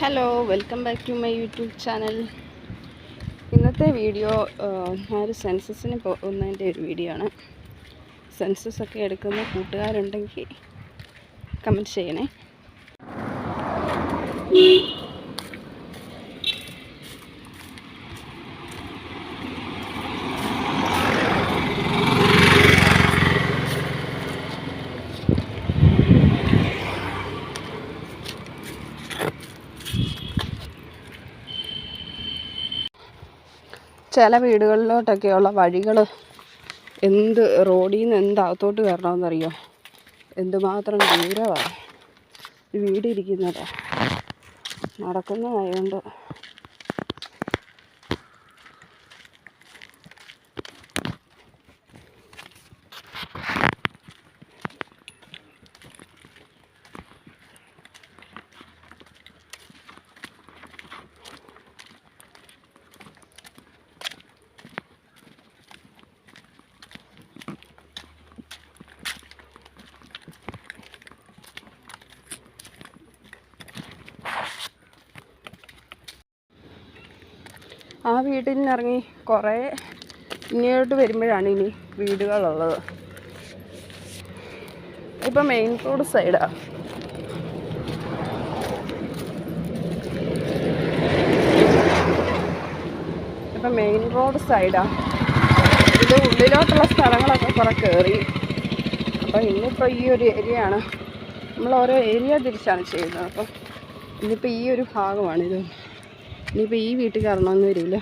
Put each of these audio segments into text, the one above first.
Hello welcome back to my YouTube channel ഇന്നത്തെ video ഞാനൊരു സെൻസസിന് പോകുന്നതിന്റെ ഒരു വീഡിയോ ആണ്. സെൻസസ് ഒക്കെ എടുക്കുന്ന കൂട്ടുകാരുണ്ടെങ്കിൽ കമന്റ് ചെയ്യണേ. ചില വീടുകളിലോട്ടൊക്കെയുള്ള വഴികൾ എന്ത് റോഡിൽ നിന്ന് എന്ത് അകത്തോട്ട് കയറണമെന്നറിയോ എന്തുമാത്രം ദൂരമാണ് വീടിരിക്കുന്നത്? നടക്കുന്നതായതുകൊണ്ട് ആ വീട്ടിൽ നിന്നിറങ്ങി കുറേ ഇങ്ങോട്ട് വരുമ്പോഴാണ് ഇനി വീടുകളുള്ളത്. ഇപ്പം മെയിൻ റോഡ് സൈഡാണ് ഇപ്പം മെയിൻ റോഡ് സൈഡാണ് ഇത് ഉള്ളിലോട്ടുള്ള സ്ഥലങ്ങളൊക്കെ കുറേ കയറി അപ്പം ഇന്നിപ്പോൾ ഈ ഒരു ഏരിയ ആണ്. നമ്മൾ ഓരോ ഏരിയ തിരിച്ചാണ് ചെയ്യുന്നത്. അപ്പം ഇന്നിപ്പോൾ ഈ ഒരു ഭാഗമാണിത്. ഇനിയിപ്പോൾ ഈ വീട്ടിൽ കയറണമെന്ന് വരില്ല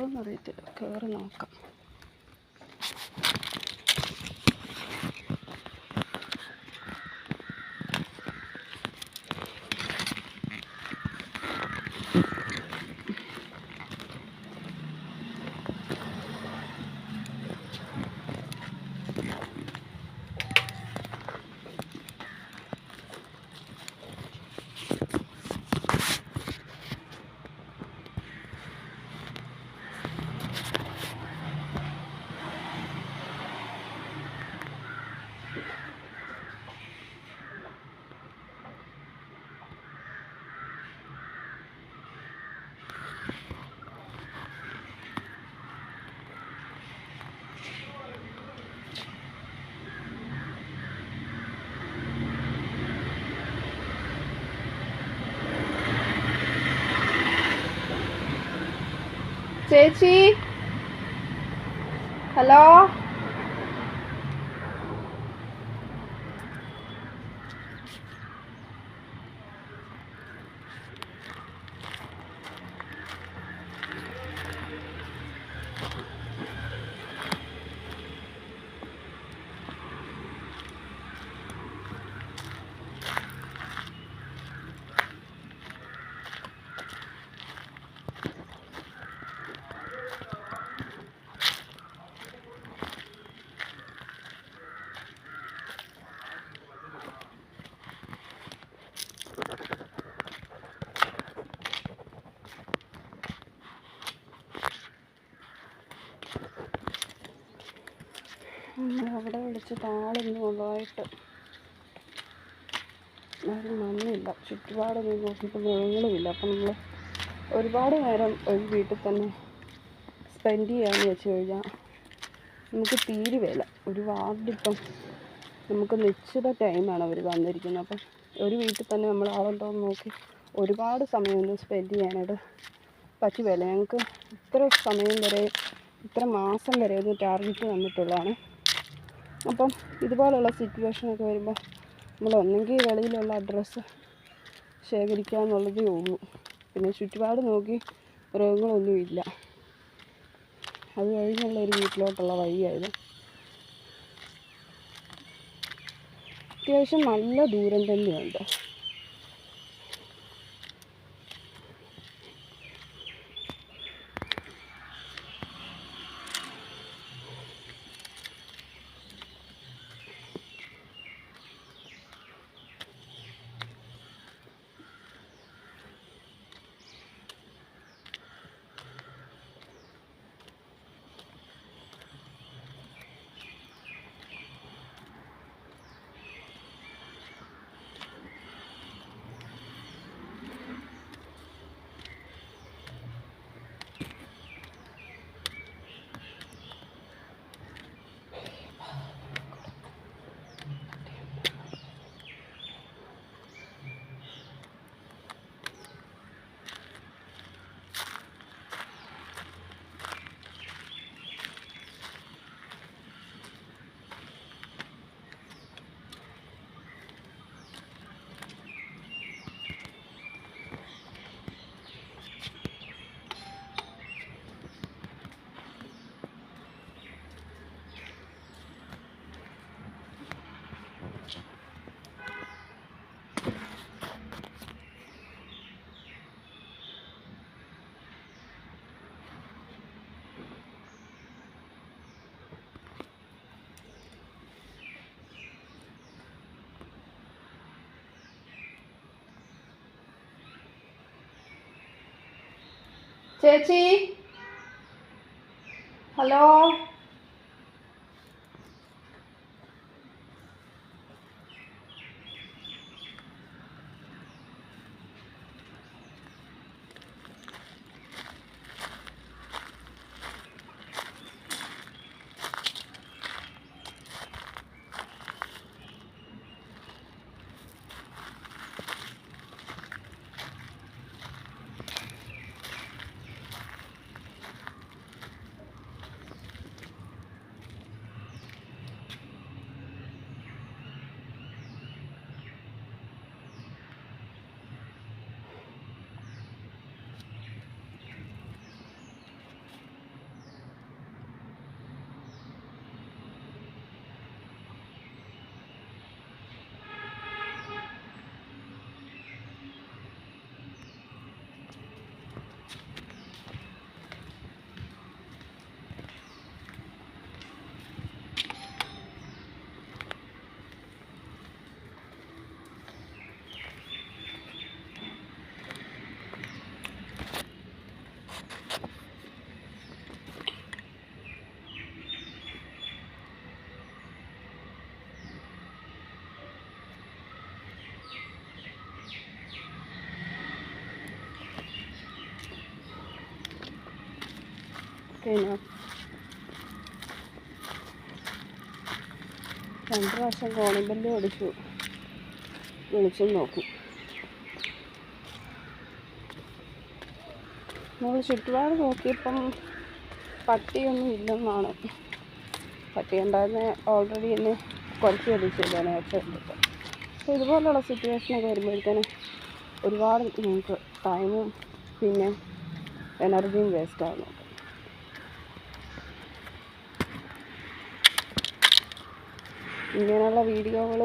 ആളുണ്ടോയെന്ന് എന്നറിയത്തില്ല. കയറി നോക്കാം. ചേച്ചി. ഹലോ നമ്മൾ വിളിച്ചിട്ട് ആളൊന്നും ഉള്ളതായിട്ട്. മണ്ണില്ല ചുറ്റുപാടൊന്നും നോക്കിയിട്ട് മൃഗങ്ങളുമില്ല അപ്പം നമ്മൾ ഒരുപാട് നേരം ഒരു വീട്ടിൽ തന്നെ സ്പെൻഡ് ചെയ്യാമെന്ന് വെച്ച് കഴിഞ്ഞാൽ നമുക്ക് തീരുവേല ഒരു വാർഡിപ്പം നമുക്ക് നിശ്ചിത ടൈമാണ് അവർ തന്നിരിക്കുന്നത്. അപ്പം ഒരു വീട്ടിൽ തന്നെ നമ്മൾ ആളുണ്ടോ എന്ന് നോക്കി ഒരുപാട് സമയമൊന്നും സ്പെൻഡ് ചെയ്യാനായിട്ട് പറ്റുകയില്ല ഞങ്ങൾക്ക് ഇത്ര സമയം വരെ ഇത്ര മാസം വരെ ഒന്ന് ടാർഗറ്റ് തന്നിട്ടുള്ളതാണ് അപ്പം ഇതുപോലുള്ള സിറ്റുവേഷനൊക്കെ വരുമ്പോൾ നമ്മൾ ഒന്നെങ്കിൽ വെളിയിലുള്ള അഡ്രസ്സ് ശേഖരിക്കുക എന്നുള്ളതേ ഉള്ളൂ. പിന്നെ ചുറ്റുപാട് നോക്കി മൃഗങ്ങളൊന്നുമില്ല അത് കഴിഞ്ഞുള്ള ഒരു വീട്ടിലോട്ടുള്ള വഴിയായത്. അത്യാവശ്യം നല്ല ദൂരം തന്നെയുണ്ട്. ചേച്ചി? ഹലോ? കഴിഞ്ഞോ രണ്ട് പ്രാവശ്യം കോണിമ്പല്ല് ഓടിച്ചു വിളിച്ചും നോക്കി. നമ്മൾ ചുറ്റുപാട് നോക്കിയപ്പം പട്ടിയൊന്നും ഇല്ലെന്നാണ്. പട്ടി ഉണ്ടായിരുന്ന ഓൾറെഡി എന്നെ കുറച്ച് വലിച്ചില്ല നേരത്തെ കണ്ടിട്ട് അപ്പോൾ ഇതുപോലുള്ള സിറ്റുവേഷനൊക്കെ വരുമ്പോഴത്തേന് ഒരുപാട് നമുക്ക് ടൈമും പിന്നെ എനർജിയും വേസ്റ്റ് ഇങ്ങനെയുള്ള വീഡിയോകൾ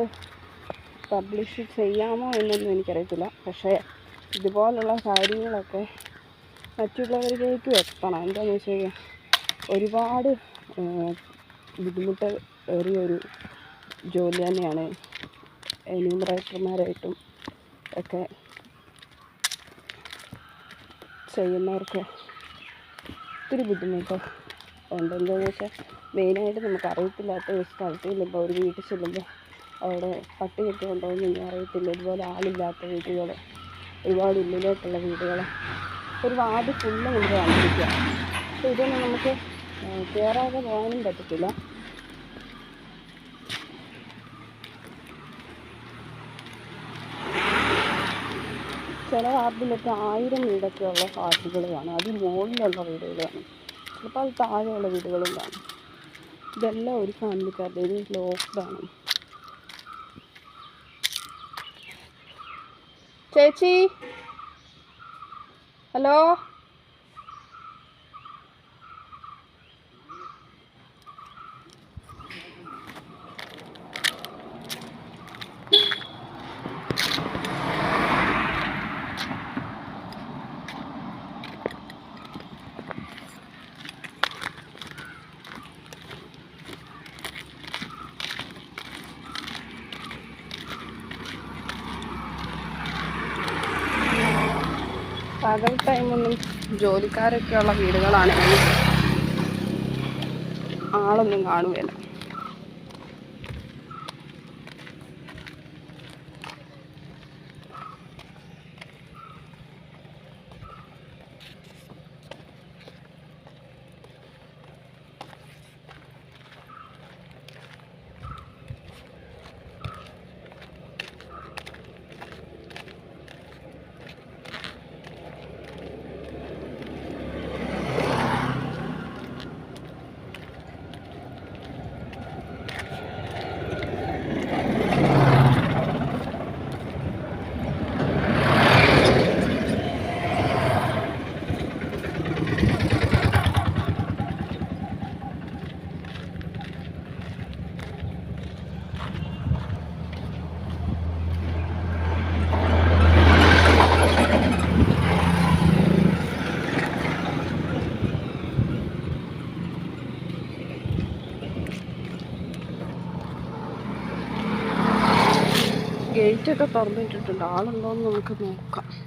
പബ്ലിഷ് ചെയ്യാമോ എന്നൊന്നും എനിക്കറിയത്തില്ല. പക്ഷേ ഇതുപോലുള്ള കാര്യങ്ങളൊക്കെ മറ്റുള്ളവരിലേക്ക് എത്തണം. എന്താണെന്ന് വെച്ച് കഴിഞ്ഞാൽ ഒരുപാട് ബുദ്ധിമുട്ട് ഏറിയൊരു ജോലി തന്നെയാണ് എന്യൂമറേറ്റർമാരായിട്ടും ഒക്കെ ചെയ്യുന്നവർക്ക് ഒത്തിരി ബുദ്ധിമുട്ട് ഉണ്ടെന്താണെന്ന് വെച്ചാൽ മെയിനായിട്ട് നമുക്ക് അറിയത്തില്ലാത്ത ഒരു സ്ഥലത്ത് ചെല്ലുമ്പോൾ ഒരു വീട്ടിൽ ചെല്ലുമ്പോൾ അവിടെ പട്ടി എന്നൊന്നും അറിയത്തില്ല. ഇതുപോലെ ആളില്ലാത്ത വീടുകൾ ഒരുപാട് ഉള്ളിലോട്ടുള്ള വീടുകൾ ഒരു വാതി ഫുള്ള് നമുക്ക് വന്നിരിക്കുക അപ്പോൾ ഇതൊന്നും നമുക്ക് കയറാതെ പോകാനും പറ്റത്തില്ല. ചില വാർഡിലൊക്കെ ആയിരം വീടൊക്കെ ഉള്ള വാർഡുകൾ കാണും. അതിൽ മുകളിലുള്ള വീടുകൾ കാണും. ചിലപ്പോൾ അത് താഴെയുള്ള വീടുകളും കാണും. ഇതെല്ലാം ഒരു ഫാമിലിക്കാരുടെ ഇത് ലോക്ക്ഡാണ്. ചേച്ചി? ഹലോ? പകൽ ടൈമൊന്നും ജോലിക്കാരൊക്കെയുള്ള വീടുകളാണെങ്കിൽ ആളൊന്നും കാണുകയില്ല ഗേറ്റൊക്കെ തുറന്നിട്ടിട്ടുണ്ട്. ആളുണ്ടോ എന്ന് നമുക്ക് നോക്കാം.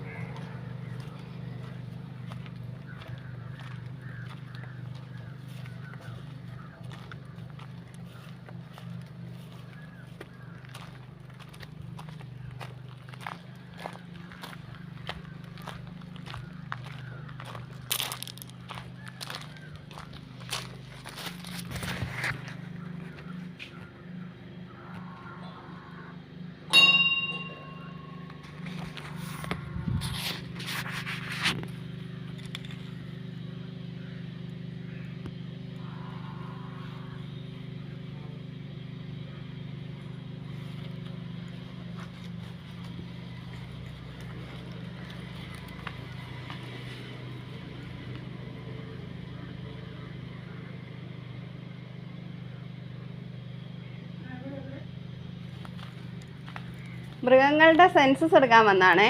മൃഗങ്ങളുടെ സെൻസസ് എടുക്കാൻ വന്നാണേ.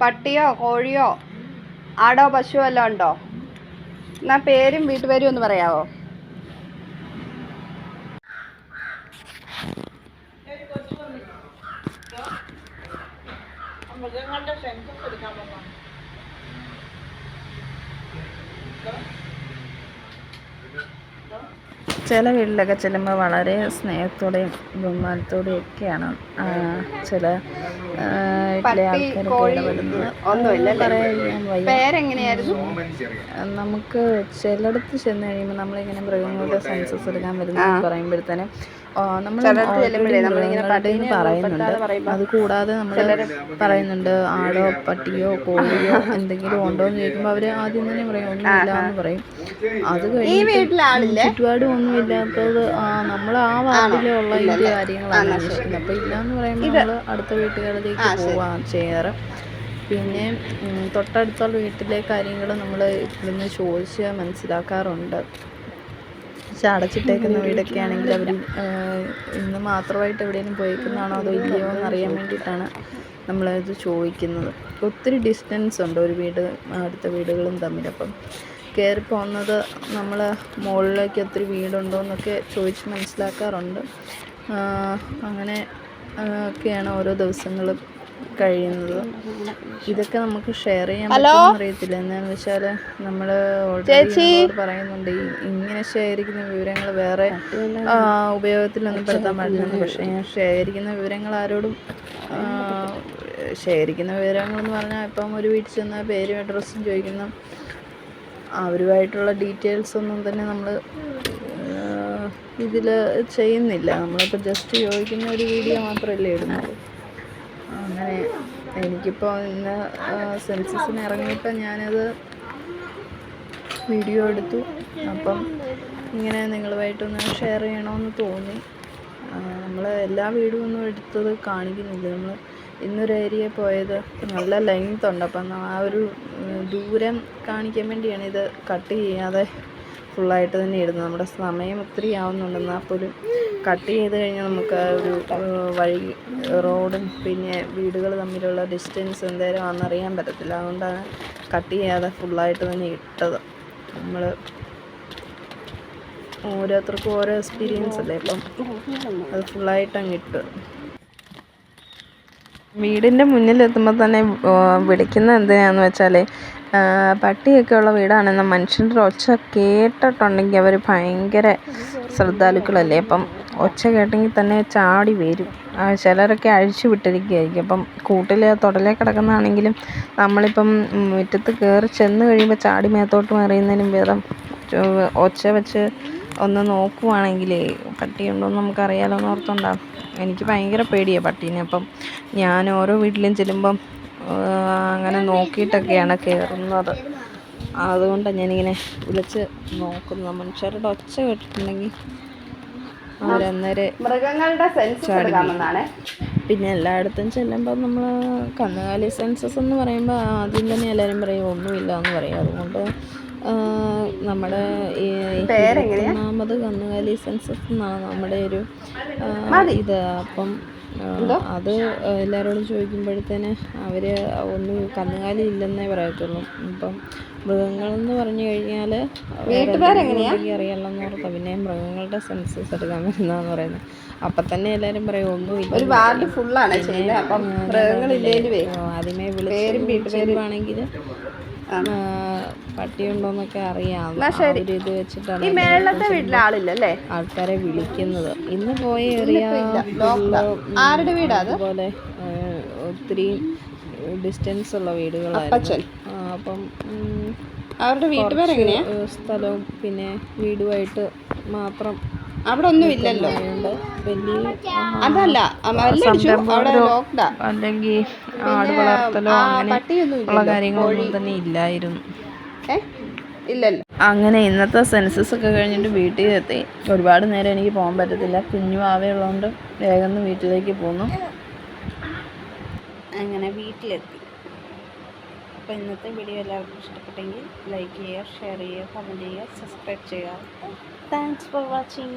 പട്ടിയോ കോഴിയോ ആടോ പശുവോ എല്ലാം ഉണ്ടോ? എന്നാ പേരും വീട്ടുപേരും ഒന്ന് പറയാവോ? ചില വീട്ടിലൊക്കെ ചെല്ലുമ്പോൾ വളരെ സ്നേഹത്തോടെയും ബഹുമാനത്തോടെയും ഒക്കെയാണ് ചില വീട്ടിലെ ആൾക്കാരൊക്കെ നമുക്ക് ചിലയിടത്ത് ചെന്ന് കഴിയുമ്പോൾ നമ്മളിങ്ങനെ മൃഗങ്ങളുടെ സെൻസസ് എടുക്കാൻ വരുന്നത് പറയുമ്പോഴത്തേനും നമ്മൾ നമ്മളിങ്ങനെ പറയുന്നുണ്ട്. അത് കൂടാതെ നമ്മൾ പറയുന്നുണ്ട് ആടോ പട്ടിയോ കോഴിയോ എന്തെങ്കിലും ഉണ്ടോ എന്ന് ചോദിക്കുമ്പോൾ അവർ ആദ്യം തന്നെ പറയും ഒന്നുമില്ല എന്ന് പറയും. അത് ഈ കഴിഞ്ഞ് ചുറ്റുപാടും ഒന്നും ഇല്ലാത്തത് നമ്മൾ ആ വാർഡിലുള്ള ഇതിന്റെ കാര്യങ്ങളാണ് അന്വേഷിക്കുന്നത്. അപ്പൊ ഇല്ലാന്ന് പറയുമ്പോൾ നമ്മൾ അടുത്ത വീട്ടുകാരിലേക്ക് പോവാണ് ചെയ്യാറ് പിന്നെ തൊട്ടടുത്തുള്ള വീട്ടിലെ കാര്യങ്ങൾ നമ്മൾ ഇവിടുന്ന് ചോദിച്ച് മനസ്സിലാക്കാറുണ്ട്. പക്ഷെ അടച്ചിട്ടേക്കുന്ന വീടൊക്കെ ആണെങ്കിൽ അവർ ഇന്ന് മാത്രമായിട്ട് എവിടെയെങ്കിലും പോയേക്കുന്നതാണോ അതോ ഇല്ലയോ എന്ന് അറിയാൻ വേണ്ടിയിട്ടാണ് നമ്മളത് ചോദിക്കുന്നത്. ഒത്തിരി ഡിസ്റ്റൻസ് ഉണ്ട് ഒരു വീട് അടുത്ത വീടുകളും തമ്മിൽ. അപ്പം കയറി പോകുന്നത് നമ്മൾ മുകളിലേക്ക് ഒത്തിരി വീടുണ്ടോ എന്നൊക്കെ ചോദിച്ച് മനസ്സിലാക്കാറുണ്ട്. അങ്ങനെ ഒക്കെയാണ് ഓരോ ദിവസങ്ങളും കഴിയുന്നത്. ഇതൊക്കെ നമുക്ക് ഷെയർ ചെയ്യാൻ പറ്റുമെന്ന് അറിയത്തില്ല. എന്താണെന്ന് വെച്ചാൽ നമ്മൾ ഓൾറെഡി പറയുന്നുണ്ട് ഇങ്ങനെ ശേഖരിക്കുന്ന വിവരങ്ങൾ വേറെ ഉപയോഗത്തിലൊന്നും പെടുത്താൻ പാടില്ലെന്ന്. പക്ഷേ ഞാൻ ശേഖരിക്കുന്ന വിവരങ്ങൾ ആരോടും ശേഖരിക്കുന്ന വിവരങ്ങൾ എന്ന് പറഞ്ഞാൽ ഇപ്പം ഒരു വീട്ടിൽ ചെന്ന പേരും അഡ്രസ്സും ചോദിക്കുന്ന അവരുമായിട്ടുള്ള ഡീറ്റെയിൽസ് ഒന്നും തന്നെ നമ്മൾ ഇതിൽ ചെയ്യുന്നില്ല. നമ്മളിപ്പോൾ ജസ്റ്റ് ചോദിക്കുന്ന ഒരു വീഡിയോ മാത്രമല്ലേ ഇടുന്നത്. അങ്ങനെ എനിക്കിപ്പോൾ ഇന്ന് സെൻസസിന് ഇറങ്ങിയപ്പോൾ ഞാനത് വീഡിയോ എടുത്തു. അപ്പം ഇങ്ങനെ നിങ്ങളുമായിട്ടൊന്ന് ഷെയർ ചെയ്യണമെന്ന് തോന്നി. നമ്മൾ എല്ലാ വീഡിയോ ഒന്നും എടുത്തത് കാണിക്കുന്നില്ല. നമ്മൾ ഇന്നൊരു ഏരിയ പോയത് നല്ല ലെങ്ത് ഉണ്ട്. അപ്പം ആ ഒരു ദൂരം കാണിക്കാൻ വേണ്ടിയാണ് ഇത് കട്ട് ചെയ്യാതെ ഫുള്ളായിട്ട് തന്നെ ഇടുന്നത്. നമ്മുടെ സമയം ഒത്തിരി ആവുന്നുണ്ടെന്നാൽ പോലും കട്ട് ചെയ്ത് കഴിഞ്ഞാൽ നമുക്ക് ഒരു വഴി റോഡും പിന്നെ വീടുകൾ തമ്മിലുള്ള ഡിസ്റ്റൻസ് എന്തേലും ആണെന്നറിയാൻ പറ്റത്തില്ല. അതുകൊണ്ടാണ് കട്ട് ചെയ്യാതെ ഫുള്ളായിട്ട് തന്നെ ഇട്ടത്. നമ്മൾ ഓരോരുത്തർക്കും ഓരോ എക്സ്പീരിയൻസ് അല്ലേ അപ്പം അത് ഫുള്ളായിട്ട് അങ്ങ് ഇട്ട്. വീടിന്റെ മുന്നിലെത്തുമ്പോൾ തന്നെ വിളിക്കുന്നത് എന്തിനാന്ന് വെച്ചാൽ പട്ടിയൊക്കെ ഉള്ള വീടാണെന്ന് മനുഷ്യന്റെ ഒച്ച കേട്ടിട്ടുണ്ടെങ്കിൽ അവർ ഭയങ്കര ശ്രദ്ധാലുക്കളല്ലേ? അപ്പം ഒച്ച കേട്ടെങ്കിൽ തന്നെ ചാടി വരും. ചിലരൊക്കെ അഴിച്ചു വിട്ടിരിക്കുകയായിരിക്കും അപ്പം കൂട്ടിൽ തൊടലേ കിടക്കുന്നതാണെങ്കിലും നമ്മളിപ്പം മുറ്റത്ത് കയറി ചെന്ന് കഴിയുമ്പോൾ ചാടി മേത്തോട്ട് മറിയുന്നതിനും ഭേദം ഒച്ച വെച്ച് ഒന്ന് നോക്കുവാണെങ്കിലേ എന്ന് നമുക്കറിയാലോ എന്ന് ഓർത്തുണ്ടാകും എനിക്ക് ഭയങ്കര പേടിയാണ് പട്ടീനെ. അപ്പം ഞാൻ ഓരോ വീട്ടിലും ചെല്ലുമ്പം അങ്ങനെ നോക്കിയിട്ടൊക്കെയാണ് കയറുന്നത് അതുകൊണ്ടാണ് ഞാനിങ്ങനെ വിളിച്ച് നോക്കുന്നത്. മനുഷ്യരുടെ ഒച്ച കേട്ടിട്ടുണ്ടെങ്കിൽ അവരന്നേരെ മൃഗങ്ങളുടെ എടുക്കാമെന്നാണ് പിന്നെ എല്ലായിടത്തും ചെല്ലുമ്പോൾ നമ്മൾ കന്നുകാലി സെൻസസ് എന്ന് പറയുമ്പോൾ ആദ്യം തന്നെ എല്ലാവരും പറയും ഒന്നുമില്ല എന്ന് പറയും. അതുകൊണ്ട് നമ്മുടെ ഈ ഇരുപത്തൊന്നാമത് കന്നുകാലി സെൻസസ് എന്നാണ് നമ്മുടെ ഒരു ഇത്. അപ്പം അത് എല്ലാവരോടും ചോദിക്കുമ്പോഴത്തേന് അവർ ഒന്നും കന്നുകാലി ഇല്ലെന്നേ പറയത്തുള്ളൂ. ഇപ്പം മൃഗങ്ങളെന്ന് പറഞ്ഞു കഴിഞ്ഞാൽ എന്ന് പിന്നെ മൃഗങ്ങളുടെ സെൻസസ് എടുക്കാൻ വരുന്നതെന്ന് പറയുന്നത്. അപ്പം തന്നെ എല്ലാവരും പറയും ഒന്നുമില്ല ഒരു വാർഡ് ഫുള്ളാണ് ആദ്യമേ വിളിച്ചു വിളിച്ചിരുവാണെങ്കിൽ പട്ടിയുണ്ടോന്നൊക്കെ അറിയാം. ഒരു ഇത് വെച്ചിട്ടാണ് ഈ മേളത്തെ വീട്ടിലെ ആളില്ലല്ലേ ആൾക്കാരെ വിളിക്കുന്നത്. ഇന്ന് പോയ ഏറിയ ആരുടെ വീടാ അത്? അതുപോലെ ഒത്തിരി ഡിസ്റ്റൻസ് ഉള്ള വീടുകളായിരുന്നു. അപ്പം അവരുടെ വീട്ടുപേരെങ്ങനെയാ? സ്ഥലവും പിന്നെ വീടുമായിട്ട് മാത്രം അവിടെ ഒന്നും ഇല്ലല്ലോ അതല്ല അല്ലെങ്കിൽ ആട് വളർത്തലോ അങ്ങനെ കാര്യങ്ങളൊന്നും തന്നെ ഇല്ലായിരുന്നു. ഇല്ലല്ലോ. അങ്ങനെ ഇന്നത്തെ സെൻസസ് ഒക്കെ കഴിഞ്ഞിട്ട് വീട്ടിൽ എത്തി. ഒരുപാട് നേരം എനിക്ക് പോകാൻ പറ്റത്തില്ല. കുഞ്ഞു ആവയുള്ളതുകൊണ്ട് വേഗം വീട്ടിലേക്ക് പോന്നു. അങ്ങനെ വീട്ടിലെത്തി. അപ്പോൾ ഇന്നത്തെ വീഡിയോ എല്ലാവർക്കും ഇഷ്ടപ്പെട്ടെങ്കിൽ ലൈക്ക് ചെയ്യുക ഷെയർ ചെയ്യുക കമന്റ് ചെയ്യുക സബ്സ്ക്രൈബ് ചെയ്യുക. Thanks for watching